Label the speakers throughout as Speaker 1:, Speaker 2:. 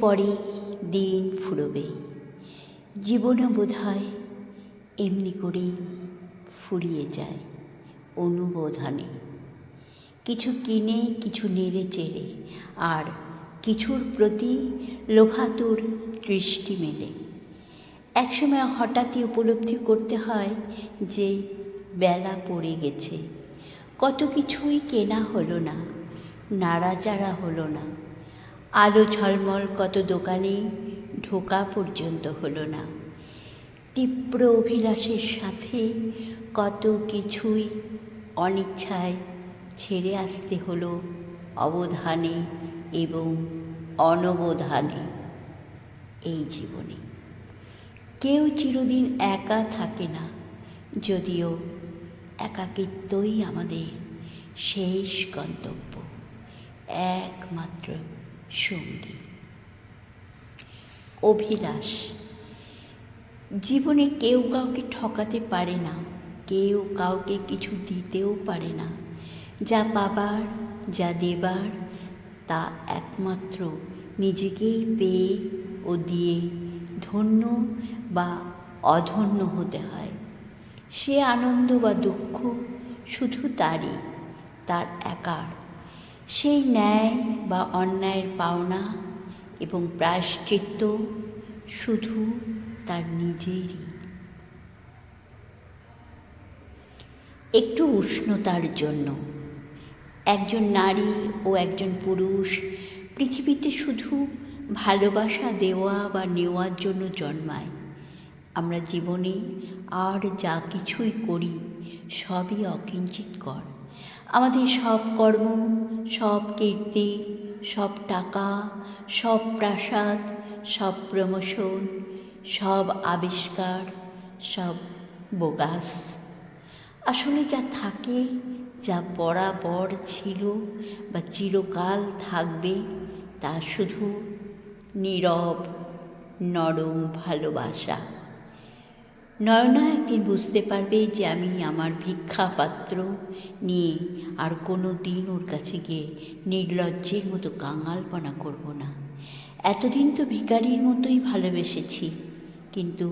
Speaker 1: পরে দিন ফুরবে। জীবনও বোধ হয় এমনি করেই ফুরিয়ে যায় অনুবোধানে। কিছু কিনে, কিছু নেড়ে চেড়ে, আর কিছুর প্রতি লোভাতুর দৃষ্টি মেলে। একসময় হঠাৎই উপলব্ধি করতে হয় যে বেলা পড়ে গেছে। কত কিছুই কেনা হলো না, নাড়াচাড়া হলো না। আলো ঝলমল কত দোকানে, ঢোকা পর্যন্ত হলো না। তীব্র অভিলাষের সাথে কত কিছুই অনিচ্ছায় ছেড়ে আসতে হলো অবধানে এবং অনবধানে এই জীবনে। কেউ চিরদিন একা থাকে না, যদিও একাকিত্বই আমাদের শেষ গন্তব্য, একমাত্র সঙ্গী। অভিলাষ, জীবনে কেউ কাউকে ঠকাতে পারে না, কেউ কাউকে কিছু দিতেও পারে না। যা পাবার, যা দেবার, তা একমাত্র নিজেকেই পেয়ে ও দিয়ে ধন্য বা অধন্য হতে হয়। সে আনন্দ বা দুঃখ শুধু তারই, তার একার। সেই ন্যায় বা অন্যায়ের পাওনা এবং প্রায়শ্চিত্ত শুধু তার নিজেরই। একটু উষ্ণতার জন্য একজন নারী ও একজন পুরুষ পৃথিবীতে শুধু ভালোবাসা দেওয়া বা নেওয়ার জন্য জন্মায়। আমরা জীবনে আর যা কিছুই করি সবই অকিঞ্চিত কর। আমাদের সব কর্ম, সব কীর্তি, সব টাকা, সব প্রাসাদ, সব প্রমোশন, সব আবিষ্কার, সব বোগাস। আসলে যা থাকে, যা বরাবর ছিল বা চিরকাল থাকবে, তা শুধু নীরব, নরম ভালোবাসা। নয়না একদিন বুঝতে পারবে যে আমি আমার ভিক্ষা পাত্র নিয়ে আর কোনো দিন ওর কাছে গিয়ে নির্লজ্জের মতো কাঙালপনা করব না। এতদিন তো ভিখারির মতোই ভালোবেসেছি, কিন্তু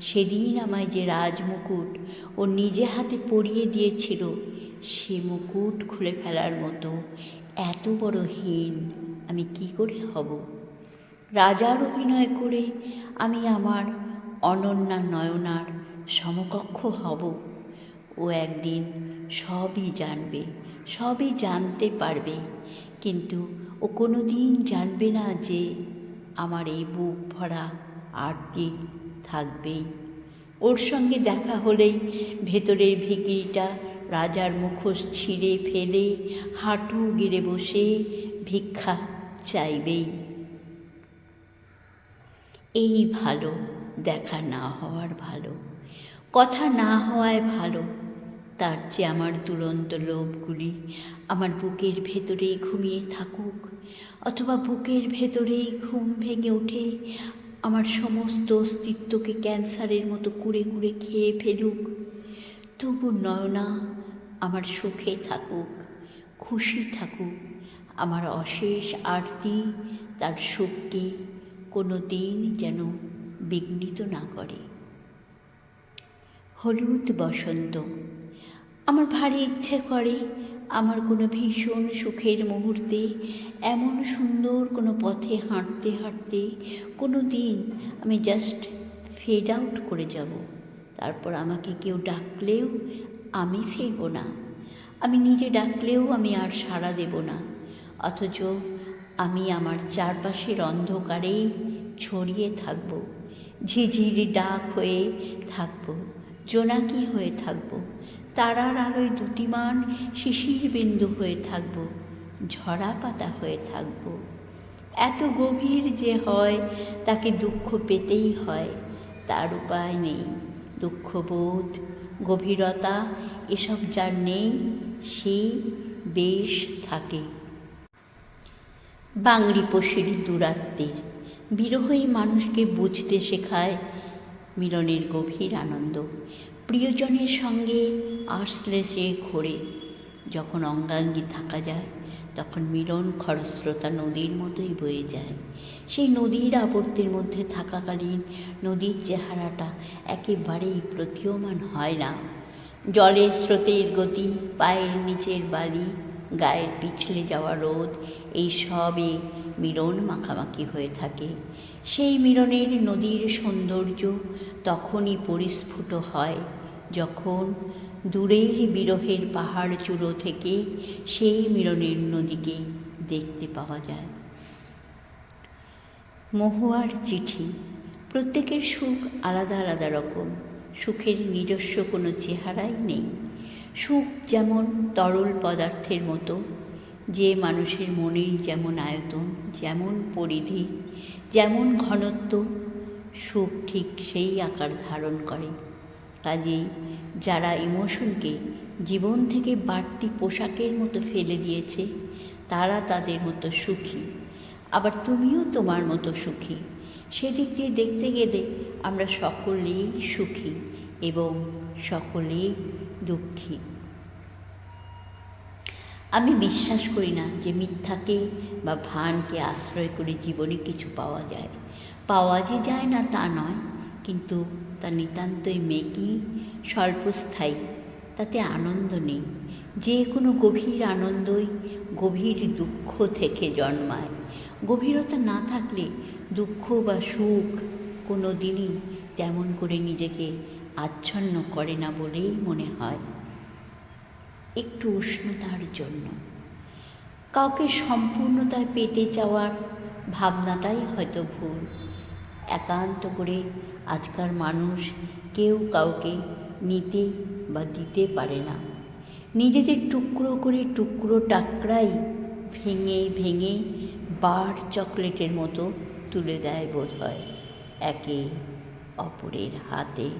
Speaker 1: সেদিন আমায় যে রাজমুকুট ও নিজে হাতে পরিয়ে দিয়েছিল, সে মুকুট খুলে ফেলার মতো এত বড় হীন আমি কি করে হব? রাজার অভিনয় করে আমি আমার অনন্যা নয়নার সমকক্ষ হব। ও একদিন সবই জানবে, সবই জানতে পারবে। কিন্তু ও কোনো দিন জানবে না যে আমার এই বুক ভরা আরতি থাকবেই। ওর সঙ্গে দেখা হলেই ভেতরের ভিকিরিটা রাজার মুখোশ ছিঁড়ে ফেলে হাঁটু গেড়ে বসে ভিক্ষা চাইবেই। এই ভালো। দেখা না হওয়ার ভালো, কথা না হওয়ায় ভালো। তার চেয়ে আমার দুরন্ত লোভগুলি আমার বুকের ভেতরেই ঘুমিয়ে থাকুক, অথবা বুকের ভেতরেই ঘুম ভেঙে উঠে আমার সমস্ত অস্তিত্বকে ক্যান্সারের মতো কুড়ে কুড়ে খেয়ে ফেলুক। তবু নয়না আমার সুখে থাকুক, খুশি থাকুক, আমার অশেষ আরতি তার সুখকে কোনো দিন যেন বিঘ্নিত না করে। হলুদ বসন্ত, আমার ভারী ইচ্ছে করে, আমার কোনো ভীষণ সুখের মুহূর্তে, এমন সুন্দর কোনো পথে হাঁটতে হাঁটতে কোনো দিন আমি জাস্ট ফেড আউট করে যাব। তারপর আমাকে কেউ ডাকলেও আমি ফিরব না। আমি নিজে ডাকলেও আমি আর সাড়া দেব না। অথচ আমি আমার চারপাশের অন্ধকারেই ছড়িয়ে থাকব। ঝিঝির ডাক হয়ে থাকব, জোনাকি হয়ে থাকব, তারার আলোয় দুটিমান শিশির বিন্দু হয়ে থাকব, ঝরা পাতা হয়ে থাকব। এত গভীর যে হয়, তাকে দুঃখ পেতেই হয়, তার উপায় নেই দুঃখবোধ গভীরতা, এসব যার নেই সেই বেশ থাকে। বাংলি পশির দূরাত্মের বিরহই মানুষকে বুঝতে শেখায় মিলনের গভীর আনন্দ। প্রিয়জনের সঙ্গে আসলে সে ঘোরে। যখন অঙ্গাঙ্গি থাকা যায়, তখন মিলন খরস্রোতা নদীর মতোই বয়ে যায়। সেই নদীর আবর্তের মধ্যে থাকাকালীন নদীর চেহারাটা একেবারেই প্রতীয়মান হয় না। জলের স্রোতের গতি, পায়ের নিচের বালি গায়ের পিছলে যাওয়া রোদ, এই সবে মিলন মাখামাখি হয়ে থাকে। সেই মিলনের নদীর সৌন্দর্য তখনই পরিস্ফুট হয়, যখন দূরের বিরহের পাহাড় চূড়ো থেকে সেই মিলনের নদীকে দেখতে পাওয়া যায়। মহুয়ার চিঠি, প্রত্যেকের সুখ আলাদা আলাদা রকম, সুখের নিজস্ব কোনো চেহারাই নেই। সুখ যেমন তরল পদার্থের মতো, যে মানুষের মনের যেমন আয়তন, যেমন পরিধি, যেমন ঘনত্ব, সুখ ঠিক সেই আকার ধারণ করে। কাজেই যারা ইমোশনকে জীবন থেকে বাড়তি পোশাকের মতো ফেলে দিয়েছে, তারা তাদের মতো সুখী। আবার তুমিও তোমার মতো সুখী। সেদিক দিয়ে দেখতে গেলে আমরা সকলেই সুখী এবং সকলেই দুঃখী। আমি বিশ্বাস করি না যে মিথ্যাকে বা ভানকে আশ্রয় করে জীবনে কিছু পাওয়া যায়। পাওয়া যে যায় না তা নয়, কিন্তু তা নিতান্তই মেকি, স্বল্পস্থায়ী, তাতে আনন্দ নেই। যে কোনো গভীর আনন্দই গভীর দুঃখ থেকে জন্মায়। গভীরতা না থাকলে দুঃখ বা সুখ কোনো দিনই তেমন করে নিজেকে আচ্ছন্ন করে না বলেই মনে হয়। একটু উষ্ণতার জন্য। কাউকে সম্পূর্ণতায় পেতে চাওয়ার ভাবনাটাই হয়তো ভুল। একান্ত করে আজকার মানুষ কেউ কাউকে নিতে বা দিতে পারে না। নিজেদের টুকরো করে টুকরো টাকরাই ভেঙে ভেঙে বার চকলেটের মতো তুলে দেয় বোধ হয় একে অপরের হাতে।